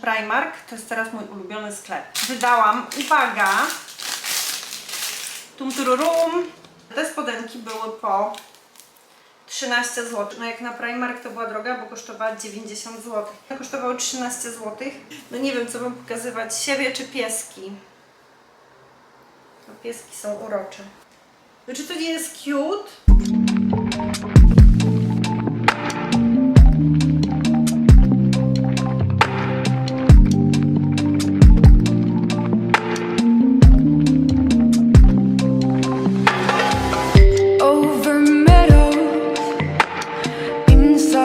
Primark to jest teraz mój ulubiony sklep. Wydałam, uwaga, tum tururum, te spodenki były po 13 zł. No jak na Primark to była droga, bo kosztowała 90 zł. Kosztowały 13 zł. No nie wiem, co wam pokazywać, siebie czy pieski. No pieski są urocze. Czy to nie jest cute?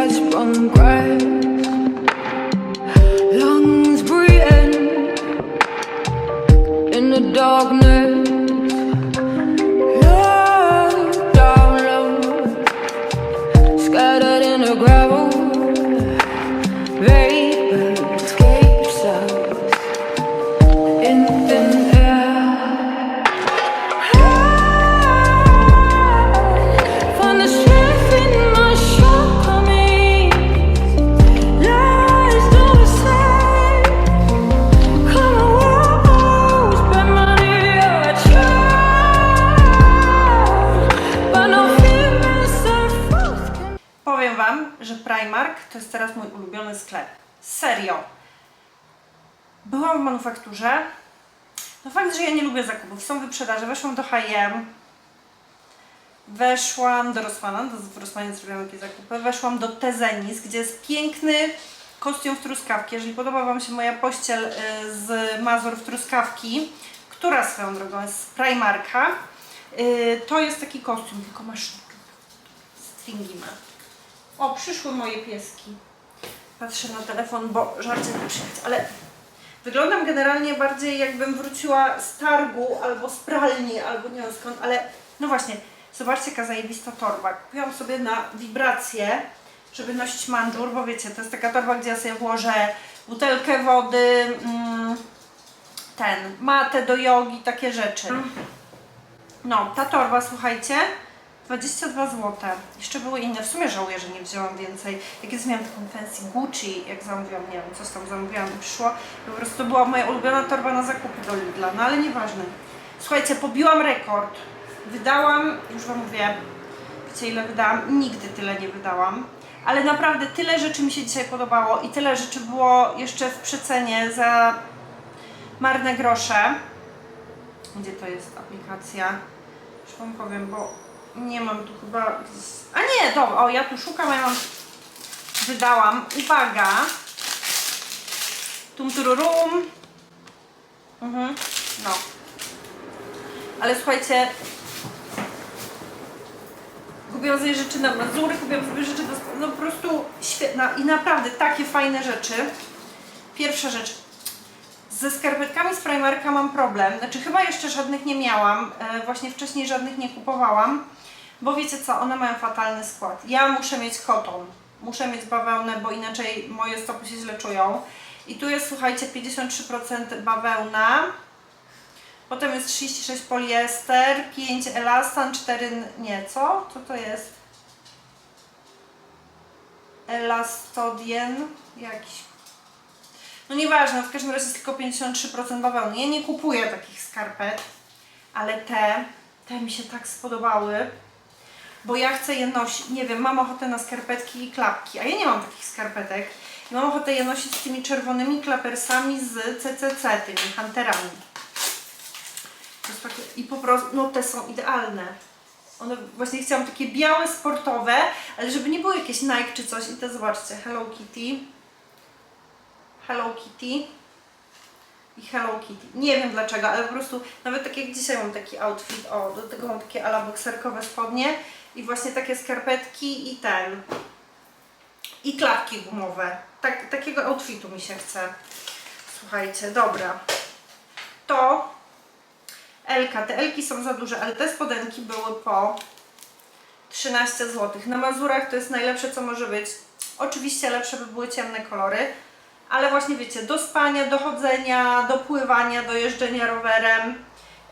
From ungrasp Primark to jest teraz mój ulubiony sklep. Serio. Byłam w manufakturze. No fakt, że ja nie lubię zakupów. Są wyprzedaże. Weszłam do H&M. Weszłam do Rossmana, do, w Rossmanie zrobiłam jakieś zakupy. Weszłam do Tezenis, gdzie jest piękny kostium w truskawki. Jeżeli podoba Wam się moja pościel y, z Mazur w truskawki, która swoją drogą jest z Primarka, y, to jest taki kostium, tylko masz stringi ma. O, przyszły moje pieski. Patrzę na telefon, bo żarcie nie przyjechać, ale wyglądam generalnie bardziej jakbym wróciła z targu albo z pralni, albo nie wiem skąd, ale no właśnie, zobaczcie jaka zajebista torba. Kupiłam sobie na wibrację, żeby nosić mandżur, bo wiecie, to jest taka torba, gdzie ja sobie włożę butelkę wody, mm, ten, matę do jogi, takie rzeczy. No, ta torba, słuchajcie, 22 zł. Jeszcze były inne. W sumie żałuję, że nie wzięłam więcej. Jak jest miałam taką fancy Gucci, jak zamówiłam, nie wiem, coś tam zamówiłam i przyszło. Po prostu była moja ulubiona torba na zakupy do Lidla, no ale nieważne. Słuchajcie, pobiłam rekord. Wydałam, już Wam mówię, wiecie ile wydałam? Nigdy tyle nie wydałam. Ale naprawdę tyle rzeczy mi się dzisiaj podobało i tyle rzeczy było jeszcze w przecenie za marne grosze. Gdzie to jest aplikacja? Już Wam powiem, bo nie mam tu chyba... A nie, dobra, o ja tu szukam, ja mam... Wydałam, uwaga! Tum tururum. Mhm, no. Ale słuchajcie... Kupiłam sobie rzeczy na Mazury, kupiłam sobie rzeczy. No po prostu świetna i naprawdę takie fajne rzeczy. Pierwsza rzecz, ze skarpetkami z Primarka mam problem. Znaczy chyba jeszcze żadnych nie miałam. E, właśnie wcześniej żadnych nie kupowałam. Bo wiecie co, one mają fatalny skład. Ja muszę mieć koton. Muszę mieć bawełnę, bo inaczej moje stopy się źle czują. I tu jest, słuchajcie, 53% bawełna. Potem jest 36 poliester, 5 elastan, 4... n- Nie, co? Co to jest? Elastodien. Jakiś no nieważne, w każdym razie jest tylko 53% bawełny. Ja nie kupuję takich skarpet, ale te, te mi się tak spodobały, bo ja chcę je nosić, nie wiem, mam ochotę na skarpetki i klapki, a ja nie mam takich skarpetek i mam ochotę je nosić z tymi czerwonymi klapersami z CCC, tymi hunterami. I po prostu, no te są idealne. One właśnie chciałam takie białe, sportowe, ale żeby nie były jakieś Nike czy coś i te zobaczcie, Hello Kitty. Hello Kitty i Hello Kitty. Nie wiem dlaczego, ale po prostu nawet tak jak dzisiaj mam taki outfit, o, do tego mam takie ala bokserkowe spodnie i właśnie takie skarpetki i ten i klapki gumowe. Tak, takiego outfitu mi się chce. Słuchajcie, dobra. To Elka, te Elki są za duże, ale te spodenki były po 13 zł. Na Mazurach to jest najlepsze co może być. Oczywiście lepsze by były ciemne kolory, ale właśnie wiecie, do spania, do chodzenia, do pływania, do jeżdżenia rowerem.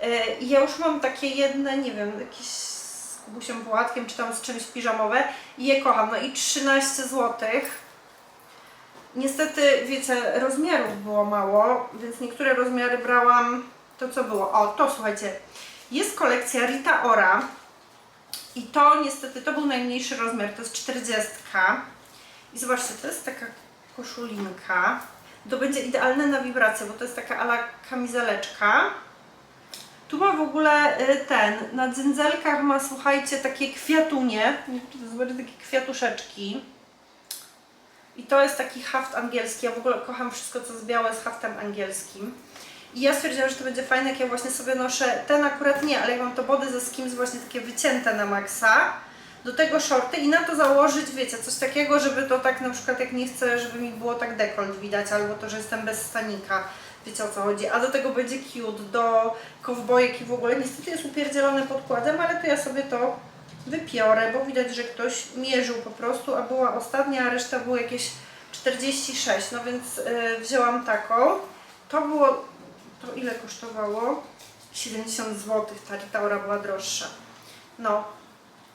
Yy, I ja już mam takie jedne, nie wiem, jakieś z Kubusią Płatkiem, czy tam z czymś piżamowe i je kocham. No i 13 zł. Niestety, wiecie, rozmiarów było mało, więc niektóre rozmiary brałam to, co było. O, to słuchajcie, jest kolekcja Rita Ora i to niestety, to był najmniejszy rozmiar, to jest 40. I zobaczcie, to jest taka koszulinka. To będzie idealne na wibrację, bo to jest taka ala kamizeleczka. Tu ma w ogóle y, ten, na dzynzelkach ma, słuchajcie, takie kwiatunie. Zobaczcie, takie kwiatuszeczki. I to jest taki haft angielski. Ja w ogóle kocham wszystko, co jest białe z haftem angielskim. I ja stwierdziłam, że to będzie fajne, jak ja właśnie sobie noszę, ten akurat nie, ale jak mam to body ze skims właśnie takie wycięte na maksa, do tego shorty i na to założyć, wiecie, coś takiego, żeby to tak na przykład jak nie chcę, żeby mi było tak dekolt widać, albo to, że jestem bez stanika, wiecie o co chodzi, a do tego będzie cute, do kowbojek i w ogóle, niestety jest upierdzielone podkładem, ale to ja sobie to wypiorę, bo widać, że ktoś mierzył po prostu, a była ostatnia, a reszta było jakieś 46, no więc yy, wzięłam taką. To było, to ile kosztowało? 70 zł, ta Ritaura była droższa. No,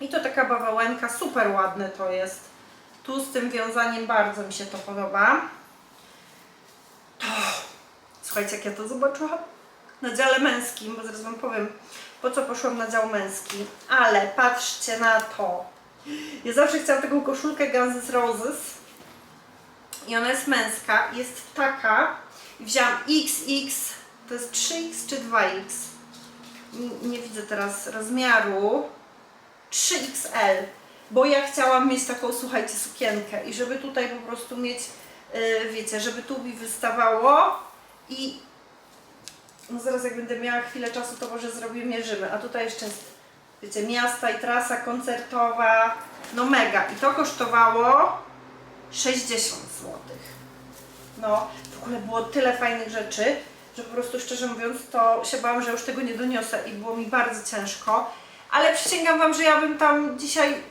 i to taka bawełenka, super ładne to jest. Tu z tym wiązaniem bardzo mi się to podoba. To, słuchajcie, jak ja to zobaczyłam na dziale męskim, bo zaraz Wam powiem, po co poszłam na dział męski. Ale patrzcie na to. Ja zawsze chciałam taką koszulkę Guns Roses i ona jest męska, jest taka i wzięłam XX, to jest 3X czy 2X? Nie, nie widzę teraz rozmiaru. 3XL, bo ja chciałam mieć taką, słuchajcie, sukienkę i żeby tutaj po prostu mieć, yy, wiecie, żeby tu mi wystawało i no zaraz jak będę miała chwilę czasu, to może zrobię mierzymy, a tutaj jeszcze jest, wiecie, miasta i trasa koncertowa, no mega i to kosztowało 60 zł. No, w ogóle było tyle fajnych rzeczy, że po prostu szczerze mówiąc, to się bałam, że już tego nie doniosę i było mi bardzo ciężko. Ale przysięgam Wam, że ja bym tam dzisiaj...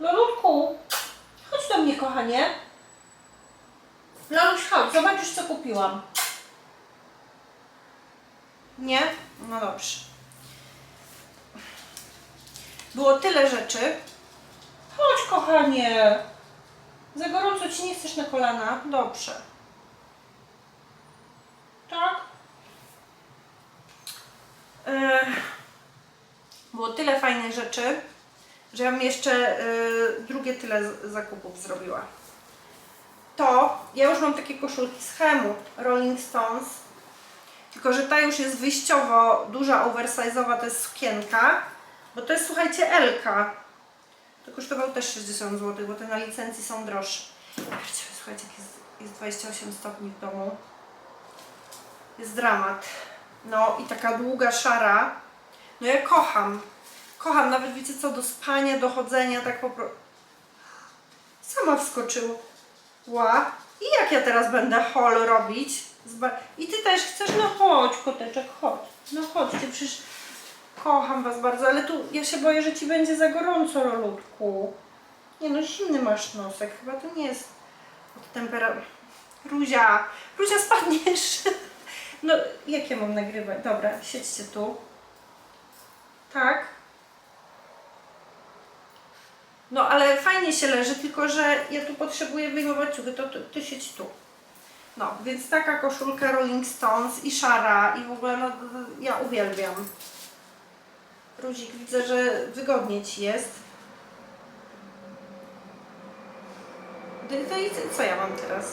Lolutku, chodź do mnie, kochanie. Loluś, chodź, zobaczysz, co kupiłam. Nie? No dobrze. Było tyle rzeczy. Chodź, kochanie. Za gorąco Ci nie chcesz na kolana? Dobrze. Tak? Ech. Było tyle fajnych rzeczy, że ja bym jeszcze y, drugie tyle zakupów zrobiła. To, ja już mam takie koszulki z Hemu, Rolling Stones, tylko że ta już jest wyjściowo duża, oversize'owa, to jest sukienka, bo to jest, słuchajcie, Elka. To kosztował też 60 zł, bo te na licencji są droższe. Słuchajcie, jest, jest 28 stopni w domu. Jest dramat. No i taka długa, szara. No ja kocham. Kocham, nawet wiecie co, do spania, do chodzenia, tak po prostu. Sama wskoczyła. I jak ja teraz będę hol robić? I ty też chcesz? No chodź, koteczek, chodź. No chodź, ty przecież kocham was bardzo, ale tu ja się boję, że ci będzie za gorąco, Lolutku. Nie no, zimny masz nosek, chyba to nie jest od temperatury. Ruzia, Ruzia spadniesz. No, jak ja mam nagrywać? Dobra, siedźcie tu. Tak. No, ale fajnie się leży, tylko że ja tu potrzebuję wyjmować ciuchy, to ty, ty siedź tu. No, więc taka koszulka Rolling Stones i szara i w ogóle no, ja uwielbiam. Ruzik, widzę, że wygodnie Ci jest. No i- co ja mam teraz?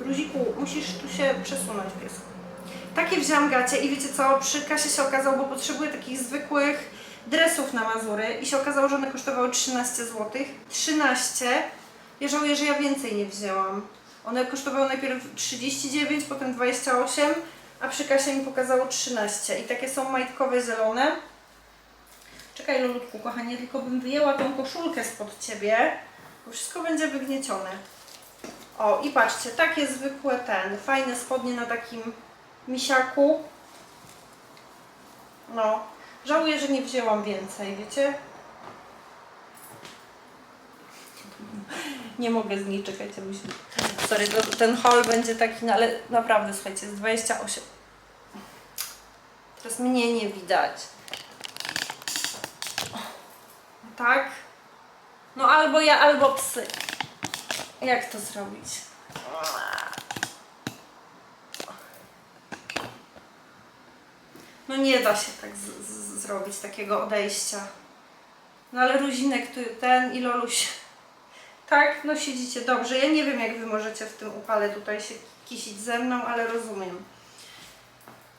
Ruziku, musisz tu się przesunąć, piesku. Takie wzięłam gacie i wiecie co, przy kasie się okazało, bo potrzebuję takich zwykłych dresów na Mazury i się okazało, że one kosztowały 13 zł. 13. Ja żałuję, że ja więcej nie wzięłam. One kosztowały najpierw 39, potem 28, a przy kasie mi pokazało 13. I takie są majtkowe, zielone. Czekaj, Lolutku, kochanie, tylko bym wyjęła tą koszulkę spod Ciebie, bo wszystko będzie wygniecione. O, i patrzcie, takie zwykłe ten, fajne spodnie na takim misiaku. No, żałuję, że nie wzięłam więcej, wiecie? Nie mogę z niej czekać, ja muszę... Sorry, to, ten haul będzie taki, no ale naprawdę, słuchajcie, jest 28. Teraz mnie nie widać. Tak? No albo ja, albo psy. Jak to zrobić? No nie da się tak zrobić, takiego odejścia. No ale Ruzinek, tu ten i Loluś. Tak, no siedzicie dobrze. Ja nie wiem, jak wy możecie w tym upale tutaj się kisić ze mną, ale rozumiem.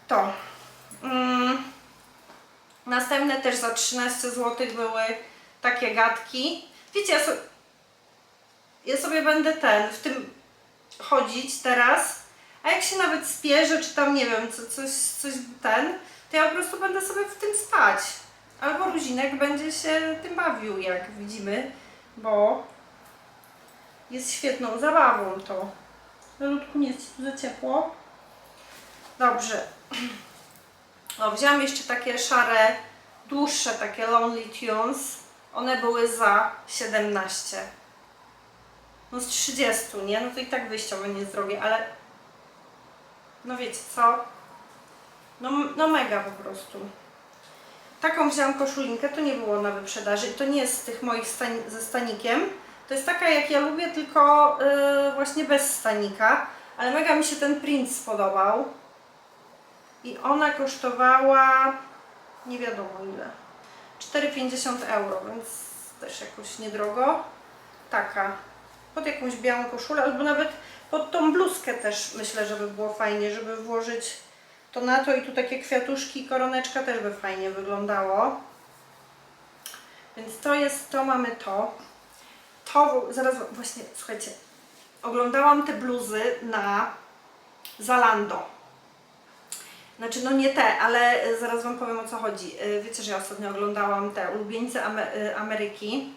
To. Mm. Następne też za 13 zł były takie gadki. Wiecie, ja, so, ja sobie będę ten, w tym chodzić teraz, a jak się nawet spierzę, czy tam nie wiem, co, coś, coś ten, to ja po prostu będę sobie w tym spać. Albo Ruzinek będzie się tym bawił, jak widzimy, bo jest świetną zabawą to. Lelutku, nie jest tu za ciepło? Dobrze. O, wzięłam jeszcze takie szare, dłuższe takie Lonely Tunes. One były za 17. No z 30, nie? No to i tak wyjściowe nie drogie, ale no wiecie co? No, no mega po prostu. Taką wzięłam koszulinkę, to nie było na wyprzedaży. To nie jest z tych moich stań, ze stanikiem. To jest taka jak ja lubię, tylko yy, właśnie bez stanika. Ale mega mi się ten print spodobał. I ona kosztowała nie wiadomo ile. 4,50 euro, więc też jakoś niedrogo. Taka. Pod jakąś białą koszulę, albo nawet pod tą bluzkę też myślę, żeby było fajnie, żeby włożyć to na to i tu takie kwiatuszki, koroneczka też by fajnie wyglądało. Więc to jest, to mamy to. To, zaraz właśnie, słuchajcie, oglądałam te bluzy na Zalando. Znaczy, no nie te, ale y, zaraz Wam powiem o co chodzi. Y, Wiecie, że ja ostatnio oglądałam te ulubieńce y, Ameryki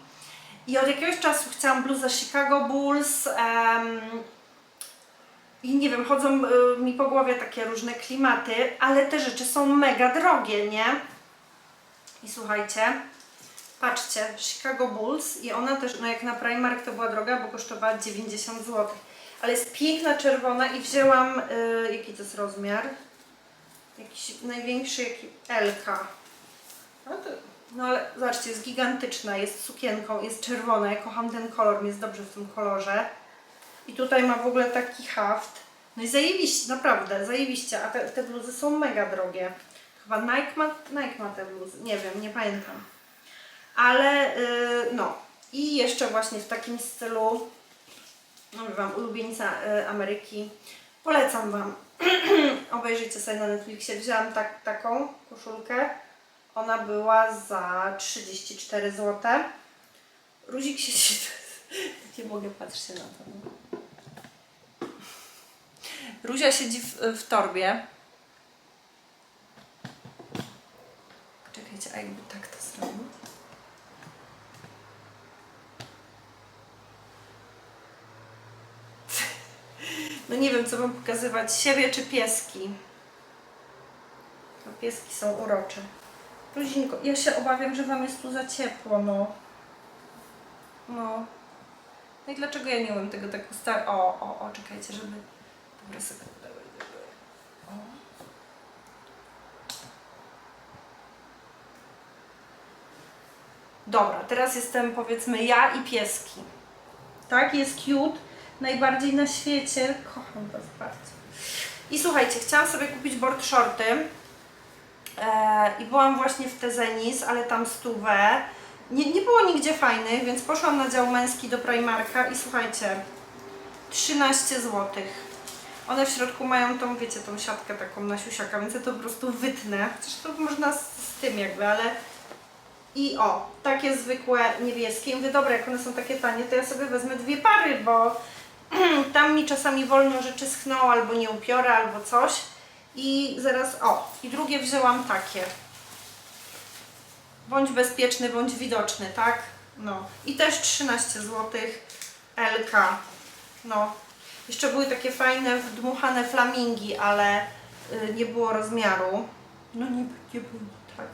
i od jakiegoś czasu chciałam bluzę Chicago Bulls em, i nie wiem, chodzą y, mi po głowie takie różne klimaty, ale te rzeczy są mega drogie, nie? I słuchajcie, patrzcie, Chicago Bulls i ona też, no jak na Primark to była droga, bo kosztowała 90 zł. Ale jest piękna, czerwona i wzięłam, y, jaki to jest rozmiar? Jakiś największy, jaki LK. No, no ale zobaczcie, jest gigantyczna, jest sukienką, jest czerwona. Ja kocham ten kolor, jest dobrze w tym kolorze. I tutaj ma w ogóle taki haft. No i zajebiście, naprawdę, zajebiście. A te, te bluzy są mega drogie. Chyba Nike ma, Nike ma te bluzy, nie wiem, nie pamiętam. Ale yy, no. I jeszcze właśnie w takim stylu, no mówię Wam, ulubieńca y, Ameryki. Polecam Wam. Obejrzyjcie sobie na Netflixie. Wzięłam tak, taką koszulkę. Ona była za 34 zł. Ruzik siedzi. Nie mogę patrzeć na to. Ruzia siedzi w, w torbie. Czekajcie, a jakby tak to zrobić? No nie wiem, co wam pokazywać, siebie czy pieski. Pieski są urocze. Luzinko, ja się obawiam, że wam jest tu za ciepło, no. No. No i dlaczego ja nie umiem tego tak ustawić? O, o, o, czekajcie, żeby... Dobra, teraz jestem powiedzmy ja i pieski. Tak, jest cute. Najbardziej na świecie. Kocham was bardzo. I słuchajcie, chciałam sobie kupić board shorty. E, I byłam właśnie w Tezenis, ale tam stówę. Nie, nie było nigdzie fajnych, więc poszłam na dział męski do Primarka i słuchajcie, 13 zł. One w środku mają tą, wiecie, tą siatkę taką na siusiaka, więc ja to po prostu wytnę. Chociaż to można z, z tym jakby, ale... I o, takie zwykłe niebieskie. I mówię, dobra, jak one są takie tanie, to ja sobie wezmę dwie pary, bo tam mi czasami wolno rzeczy schną, albo nie upiorę, albo coś. I zaraz, o, i drugie wzięłam takie. Bądź bezpieczny, bądź widoczny, tak? No. I też 13 zł LK. No. Jeszcze były takie fajne, wdmuchane flamingi, ale y, nie było rozmiaru. No nie, nie było, tak.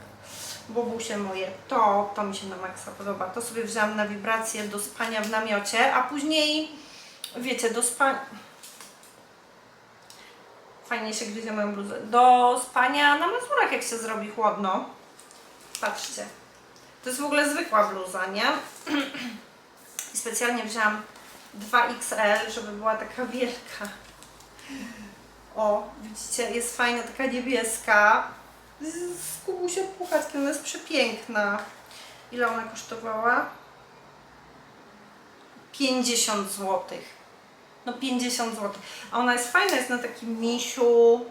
Bobusie moje, to, to mi się na maksa podoba. To sobie wzięłam na wibrację do spania w namiocie, a później, wiecie, do spania... Fajnie się gryzie moją bluzę. Do spania na Mazurach, jak się zrobi chłodno. Patrzcie. To jest w ogóle zwykła bluza, nie? I specjalnie wzięłam 2XL, żeby była taka wielka. O, widzicie, jest fajna, taka niebieska. Z, kubusiem puchatkiem, ona jest przepiękna. Ile ona kosztowała? 50 zł. No 50 zł. A ona jest fajna, jest na takim misiu.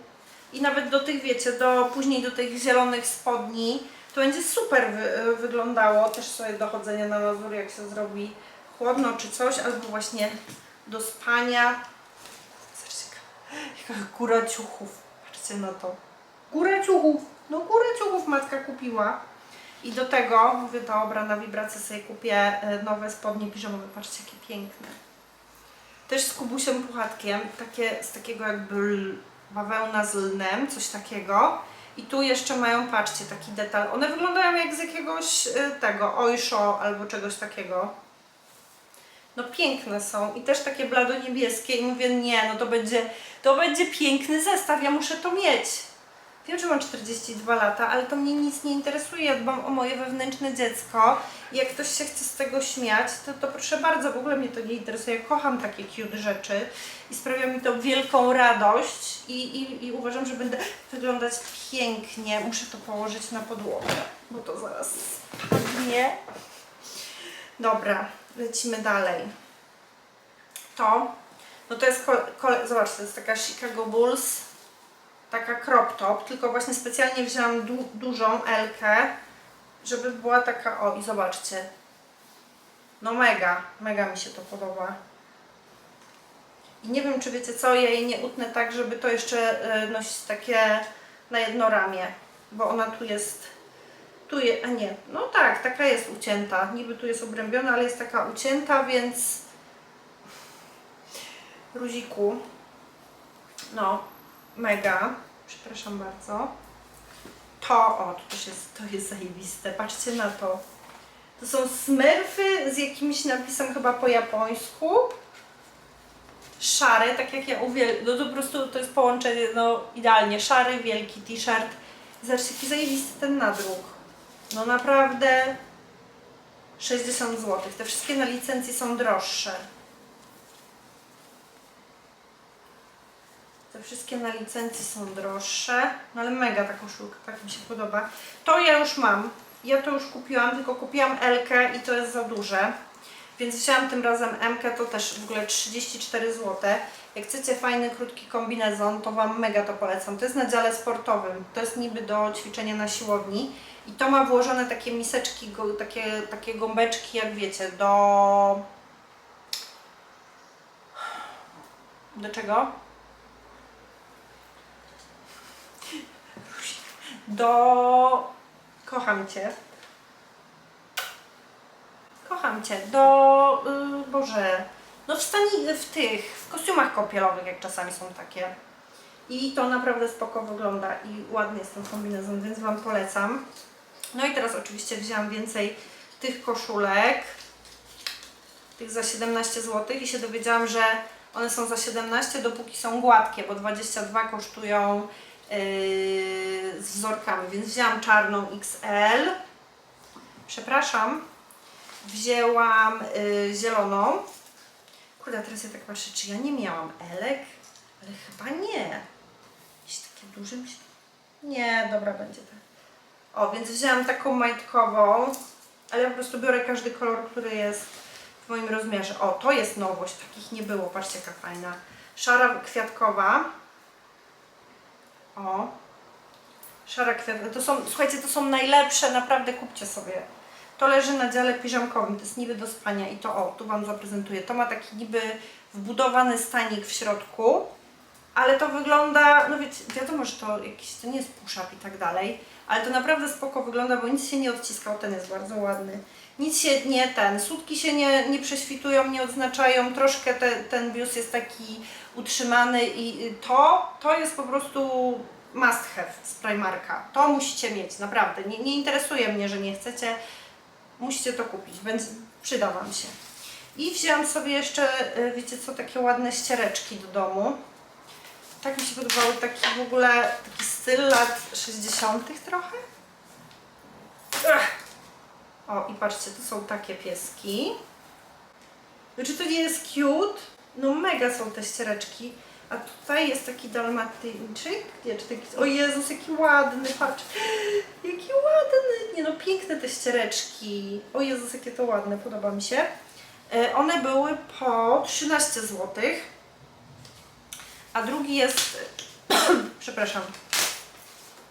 I nawet do tych, wiecie, do później do tych zielonych spodni, to będzie super wy, wyglądało. Też sobie do chodzenia na mazur, jak się zrobi chłodno czy coś, albo właśnie do spania. Zobaczcie, jaka góra ciuchów. Patrzcie na to. Góra ciuchów. No górę ciuchów matka kupiła. I do tego, mówię, dobra, na wibrację sobie kupię e, nowe spodnie piżamowe. Patrzcie, jakie piękne. Też z kubusiem puchatkiem, takie, z takiego jakby bawełna z lnem, coś takiego. I tu jeszcze mają, patrzcie, taki detal. One wyglądają jak z jakiegoś e, tego, ojszo albo czegoś takiego. No piękne są i też takie blado niebieskie i mówię, nie, no to będzie, to będzie piękny zestaw, ja muszę to mieć. Wiem, że mam 42 lata, ale to mnie nic nie interesuje. Ja dbam o moje wewnętrzne dziecko. I jak ktoś się chce z tego śmiać, to, to proszę bardzo, w ogóle mnie to nie interesuje. Kocham takie cute rzeczy i sprawia mi to wielką radość i, i, i uważam, że będę wyglądać pięknie. Muszę to położyć na podłogę, bo to zaraz spadnie. Dobra, lecimy dalej. To, no to jest, zobaczcie, to jest taka Chicago Bulls taka crop top, tylko właśnie specjalnie wzięłam du dużą Elkę, żeby była taka, o i zobaczcie, no mega, mega mi się to podoba. I nie wiem, czy wiecie co, ja jej nie utnę tak, żeby to jeszcze e, nosić takie na jedno ramię, bo ona tu jest, tu jest, a nie, no tak, taka jest ucięta, niby tu jest obrębiona, ale jest taka ucięta, więc Ruziku, no, mega. Przepraszam bardzo. To, o, to też jest, to jest zajebiste. Patrzcie na to. To są smurfy z jakimś napisem chyba po japońsku. Szare, tak jak ja uwielbiam. No to po prostu to jest połączenie, no idealnie. Szary, wielki t-shirt. Zobaczcie, jaki zajebisty ten nadruk. No naprawdę 60 zł. Te wszystkie na licencji są droższe. Te wszystkie na licencji są droższe, no ale mega ta koszulka, tak mi się podoba. To ja już mam, ja to już kupiłam, tylko kupiłam Elkę i to jest za duże. Więc wzięłam tym razem M, to też w ogóle 34 zł. Jak chcecie fajny, krótki kombinezon, to Wam mega to polecam. To jest na dziale sportowym, to jest niby do ćwiczenia na siłowni. I to ma włożone takie miseczki, takie, takie gąbeczki, jak wiecie, do... Do czego? do. Kocham Cię. Kocham Cię. Do. y, Boże. No w stanie, w tych, w kostiumach kąpielowych, jak czasami są takie. I to naprawdę spoko wygląda i ładny jest ten kombinezon, więc Wam polecam. No i teraz oczywiście wzięłam więcej tych koszulek. Tych za 17 zł i się dowiedziałam, że one są za 17, dopóki są gładkie, bo 22 kosztują yy, z wzorkami, więc wzięłam czarną XL. Przepraszam. Wzięłam yy, zieloną. Kurde, teraz ja tak patrzę, czy ja nie miałam Elek? Ale chyba nie. Jakieś takie duże. Nie, dobra, będzie tak. O, więc wzięłam taką majtkową, ale ja po prostu biorę każdy kolor, który jest w moim rozmiarze. O, to jest nowość, takich nie było, patrzcie jaka fajna. Szara kwiatkowa. O. Szara kwiatkowa. To są, słuchajcie, to są najlepsze, naprawdę kupcie sobie. To leży na dziale piżamkowym, to jest niby do spania i to o, tu Wam zaprezentuję. To ma taki niby wbudowany stanik w środku, ale to wygląda, no wiecie, wiadomo, że to jakiś, to nie jest push-up i tak dalej, ale to naprawdę spoko wygląda, bo nic się nie odciska, o ten jest bardzo ładny. Nic się nie ten, sutki się nie, nie prześwitują, nie odznaczają, troszkę te, ten bius jest taki utrzymany i to, to jest po prostu must have z Primarka. To musicie mieć, naprawdę. Nie, nie interesuje mnie, że nie chcecie, musicie to kupić, będzie, przyda Wam się. I wzięłam sobie jeszcze, y, wiecie co, takie ładne ściereczki do domu. Tak mi się podobały, taki w ogóle, taki styl lat 60 trochę. Ech. O, i patrzcie, to są takie pieski. Czy to nie jest cute? No mega są te ściereczki. A tutaj jest taki dalmatyńczyk. Nie, czy taki... O Jezus, jaki ładny, patrz. Jaki ładny. Nie no, piękne te ściereczki. O Jezus, jakie to ładne, podoba mi się. E, One były po 13 zł. A drugi jest, przepraszam,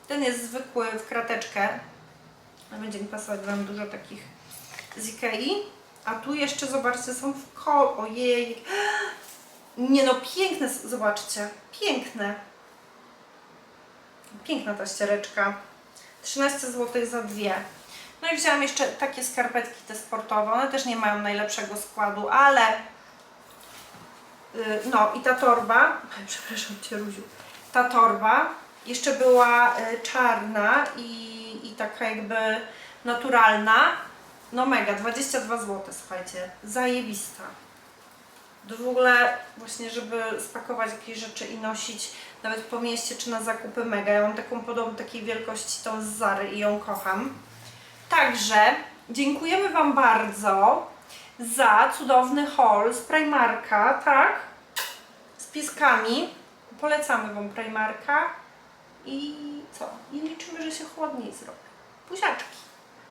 ten jest zwykły w krateczkę. Będzie mi pasować, mam dużo takich z Ikei. A tu jeszcze, zobaczcie, są w kol... Ojej. Nie no, piękne, zobaczcie. Piękne. Piękna ta ściereczka. 13 zł za dwie. No i wzięłam jeszcze takie skarpetki te sportowe. One też nie mają najlepszego składu, ale no i ta torba, przepraszam Cię Ruziu, ta torba jeszcze była y, czarna i, i taka jakby naturalna. No mega, 22 zł, słuchajcie, zajebista. To w ogóle właśnie, żeby spakować jakieś rzeczy i nosić nawet po mieście czy na zakupy mega. Ja mam taką podobną takiej wielkości tą z Zary i ją kocham. Także dziękujemy Wam bardzo za cudowny haul z Primarka, tak? Pieskami. Polecamy Wam Primarka i co? I liczymy, że się chłodniej zrobi. Buziaczki.